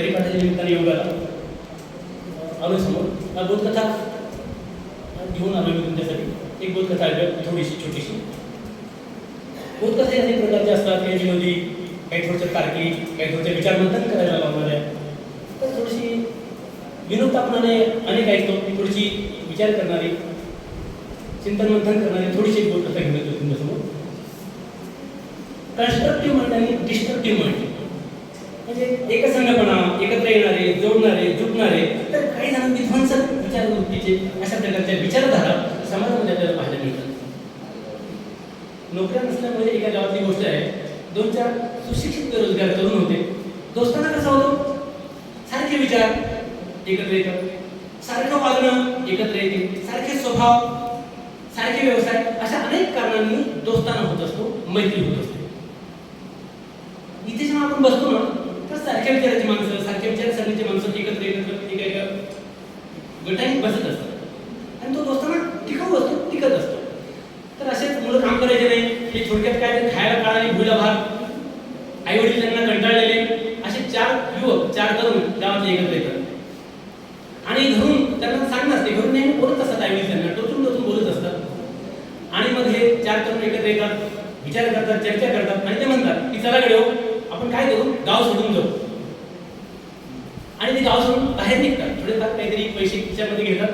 परिपाठाच्या निमित्ताने योगाला आलो समोर. हा बोधकथा घेऊन आलो मी तुमच्यासाठी. एक बोधकथा ऐकूया थोडीशी छोटीशी. बोधकथा अनेक प्रकारचे असतात. काही विनोदी काही थोडंसं तार्किक काही थोडंसं विचारमंथन करायला लावणाऱ्या तर थोडीशी विनोदतापणाने अनेक ऐकतो. मी थोडीशी विचार करणारी चिंतन मंथन करणारी थोडीशी एक बोधकथा घेऊन येतो तुमच्यासमोर. कन्स्ट्रक्टिव्ह माइंड आणि डिस्ट्रक्टिव्ह माइंड म्हणजे एकसंघपणा एकत्र येणारे जोडणारे जुटणारे तर काही जण विध्वंसक विचारवृत्तीचे अशा प्रकारच्या विचारधारा समाजामध्ये आपल्याला पाहायला मिळतात. नोकऱ्या नसल्यामुळे एका गावातली गोष्ट आहे दोन चार सुशिक्षित बेरोजगार तरुण होते. दोस्तांना कसा होतो? सारखे विचार एकत्र येतात. सारखं वागणं एकत्र येते सारखे स्वभाव सारखे व्यवसाय अशा अनेक कारणांनी दोस्ताना होत असतो मैत्री होत असते इथे जेव्हा आपण बसतो ना तर सारख्या विचाराची माणसं सारख्या विचारसरणीची माणसं एकत्र एकत्र एका एका गटाने बसत असतात आणि तो दोस्ताना टिकाऊ असतो टिकत असतो. तर असेच मुलं काम करायचे नाही. हे थोडक्यात काय ते खायला काळ भुला भात. आई वडील त्यांना कंटाळलेले. असे चार युवक चार तरुण गावातले एकत्र येतात. आणि घरून त्यांना सांगणार ते घरून नेहमी बोलत असतात आई वडील त्यांना. टोचून टोचून बोलत असतात. आणि मग हे चार तरुण एकत्र येतात विचार करतात चर्चा करतात आणि ते म्हणतात की चला गेलो हो, आपण काय करू? गाव सोडून जाऊ. आणि ते गाव सोडून बाहेर निघतात. थोडेफार काहीतरी पैसे खिशामध्ये घेतात.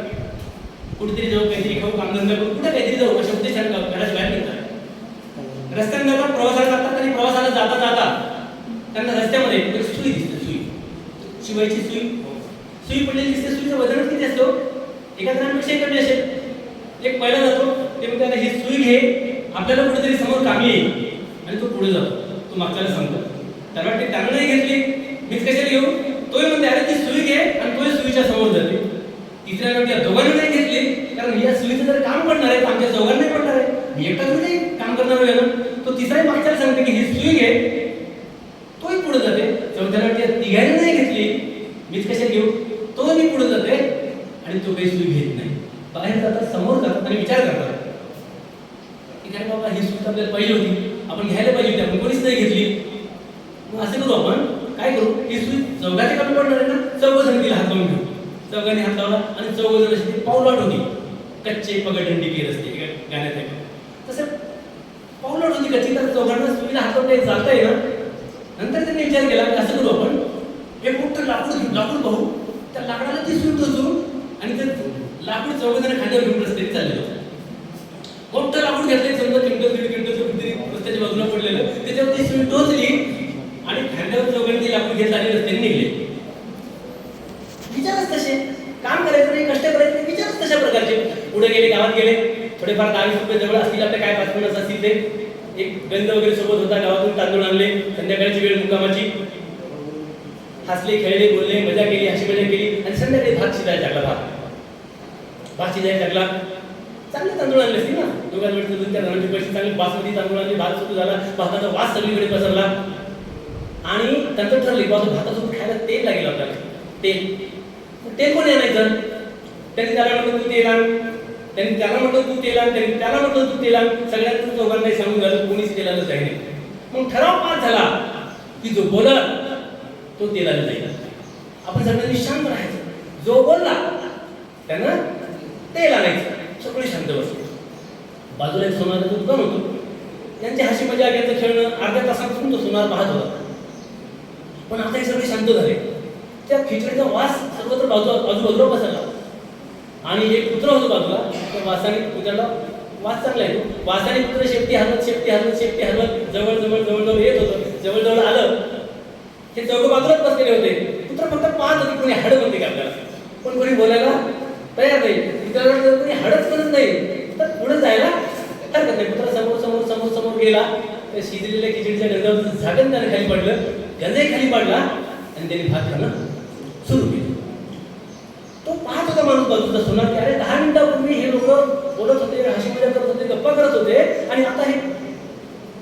कुठेतरी जाऊ काहीतरी खाऊ कामधंदा करू कुठे काहीतरी जाऊ अशा उद्देश घराच्या बाहेर निघतात. रस्त्याने जातात प्रवासाला जातात आणि प्रवासाला जाता जाता त्यांना रस्त्यामध्ये सुई दिसते सुई. शिवायची सुई. सुई पडलेली दिसते. सुईचं वजन किती असतो? एका जणांपेक्षा कमी असेल. एक पहिला जातो. ते मग त्याला ही सुई घे. आपल्याला कुठेतरी समोर कामी येईल. आणि तो पुढे जातो. तो मागच्याला सांगतो. त्याला वाटते त्यानं नाही घेतली. मीच कशाला घेऊ? तोही म्हणते अरे ती सुई घे आणि तोही सुईच्या समोर जाते. तिसऱ्या वाटते या दोघांनी नाही घेतली कारण या सुईचं जर काम पडणार आहे तर आमच्या चौघांना नाही पडणार आहे. मी एकटाच नाही काम करणार आहे ना? तो तिसराही मागच्याला सांगते की ही सुई घे तोही पुढे जाते. चौथ्या वाटते या तिघांनी नाही घेतली. मीच कशा घेऊ? तो मी पुढे जाते आणि तो काही सुई घेत नाही. बाहेर जातात समोर जातात आणि विचार करतात. की काय बाबा ही सूट आपल्याला पाहिजे होती. आपण घ्यायला पाहिजे होती. आपण कोणीच नाही घेतली मग असे करू आपण काय करू ही सूट चौघाचे कमी पडणार आहे ना चौघ जण तिला हात लावून घेऊ चौघाने हात लावला आणि चौघ जण अशी ती पाऊलाट होती कच्चे पगडंडी केली असते गाण्यात आहे तसं पाऊलाट होती कच्ची तर चौघांना तुम्ही हात लावून काही चालता ना नंतर त्यांनी विचार केला की असं करू आपण? एक मोठं लाकूड लाकूड पाहू. त्या लाकडाला ती सूट टोचू आणि ते लाकूड चौघ जण खांद्यावर घेऊन रस्त्याने चालले. होते मोठं लाकूड घेतलंय समजा क्विंटल दीड किंटल रस्त्याच्या बाजूला पडलेलं. त्याच्यावर ती सुई टोचली आणि खांद्यावर चौघांनी ते लाकूड घेत आले रस्त्याने निघले. विचारच तसे. काम करायचं नाही कष्ट करायचं विचारच तशा प्रकारचे. पुढे गेले गावात गेले. थोडेफार दहावीस रुपये जवळ असतील आपल्या काय पाच पन्नास असतील ते. एक गंध वगैरे सोबत होता गावातून तांदूळ आणले. संध्याकाळची वेळ मुक्कामाची. हसले खेळले बोलले मजा केली हशी मजा केली. आणि संध्याकाळी भात शिजायला टाकला भात. भात शिजायला टाकला चांगले तांदूळ आणले असतील ना. दोघांना त्या दोन पैसे चांगले. बासमती तांदूळ आणले भात सुरू झाला. भाताचा वास सगळीकडे पसरला. आणि त्यांचं ठरली बाजू भातासोबत खायला तेल लागेल आपल्याला. तेल. तेल कोणी आणायचं त्यांनी त्याला म्हटलं तू तेल आण. त्यांनी त्याला म्हटलं तू तेल आण. त्यांनी त्याला म्हटलं तू तेल आण. सगळ्यांचं दोघांनाही सांगून झालं कोणीच तेलाला जाईल मग ठराव पास झाला की जो बोलला तो तेलाला जाईल आपण सगळ्यांनी शांत राहायचं. जो बोलला त्यानं तेल आणायचं. सगळे शांत बसले. बाजूला एक सोनार होतो होतं. त्यांची हशी मजा घ्यायचं खेळणं अर्ध्या तासात तो सोनार पाहत होता. पण आता हे सगळे शांत झाले. त्या खिचडीचा वास सर्वत्र बाजू आजूबाजूला बसायला आणि एक कुत्रा होतो बाजूला त्या वासाने कुत्र्याला वास चांगला आहे वासाने कुत्र शेपटी हलवत शेपटी हलवत शेपटी हलवत जवळ जवळ जवळजवळ येत होतं जवळजवळ आलं. हे चौघ बाजूलाच बसलेले होते. कुत्र फक्त पाहत होते कोणी हाड म्हणते का आपल्याला. पण कोणी बोलायला तयार नाही. कुत्र्याला जर कोणी हाडच करत नाही तर पुढे जायला हरकत नाही. कुत्रा समोर समोर समोर समोर गेला. त्या शिजलेल्या खिचडीच्या डब्यावर झाकण त्याने खाली पडलं. गंजाही खाली पडला आणि त्याने भात खाणं सुरू केलं. तो पाहत होता माणूस बाजूचा सोनार की अरे दहा मिनिटापूर्वी हे लोक बोलत होते हशी मजा करत होते गप्पा करत होते आणि आता हे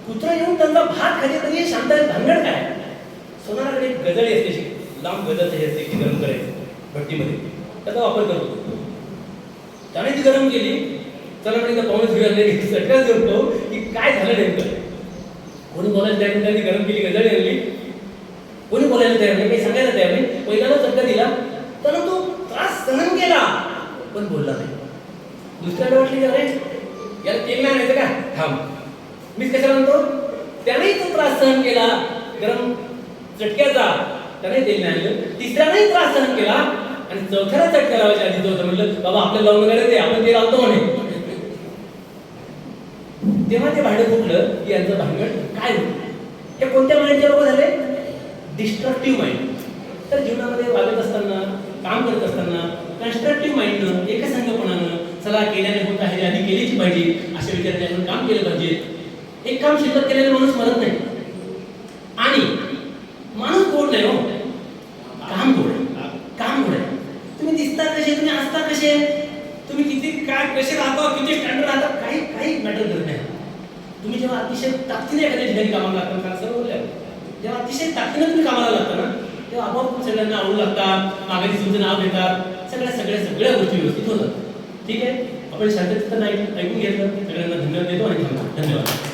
कुत्रा येऊन त्यांचा भात खाली तरी हे शांत भांगड काय? सोनाराकडे एक गजळी असते अशी, लांब गजल हे असते की गरम करायचं भट्टीमध्ये. त्याचा वापर करत होतो. त्याने ती गरम केली. चला म्हणजे पाहुणे घेऊन सगळ्याच घेऊन पाहू की काय झालं नेमकं. कोणी बोलायचं त्या मिनिटांनी गरम केली गजळी आणली कोणी बोलायला तयार नाही काही सांगायला तयार नाही. पहिल्याला चटका दिला तर तो त्रास सहन केला पण बोलला नाही. दुसऱ्याला वाटली अरे याला तेल नाही आणायचं का? थांब. मीच कशाला म्हणतो? त्यानेही तो त्रास सहन केला. गरम चटक्याचा त्याने तेल नाही आणलं. तिसऱ्यानेही त्रास सहन केला. आणि चौथ्याला चटका लावायच्या आधी होतं म्हणलं बाबा आपल्याला लावून वगैरे ते आपण ते लावतो म्हणे. तेव्हा ते भांडं फुटलं की यांचं भांडण काय होतं? हे कोणत्या माइंडचे लोक झाले? डिस्ट्रक्टिव्ह माइंड तर जीवनामध्ये वागत असताना काम करत असताना कन्स्ट्रक्टिव्ह माइंडनं एकसंगपणानं चला केल्याने होत आहे आधी केलीच पाहिजे असे विचाराने आपण काम केलं पाहिजे. एक काम शिल्लक केलेलं माणूस मरत नाही. आणि माणूस गोड नाही हो? काम गोड आहे? काम गोड आहे? तुम्ही दिसता कसे? तुम्ही असता कसे? तुम्ही किती काय कसे राहता? किती स्टँडर्ड राहता? काही काही मॅटर करत नाही. तुम्ही जेव्हा अतिशय ताकदीने एखाद्या ठिकाणी कामाला लागता सर्व जेव्हा अतिशय ताकदीनं तुम्ही कामाला लागता ना? तेव्हा आपोआप सगळ्यांना आवडू लागतात मागाची तुमचं नाव घेतात सगळ्या सगळ्या सगळ्या गोष्टी व्यवस्थित होतात. ठीक आहे? आपण शांततेत ऐकून ऐकून घेतलं. सगळ्यांना धन्यवाद देतो आणि धन्यवाद.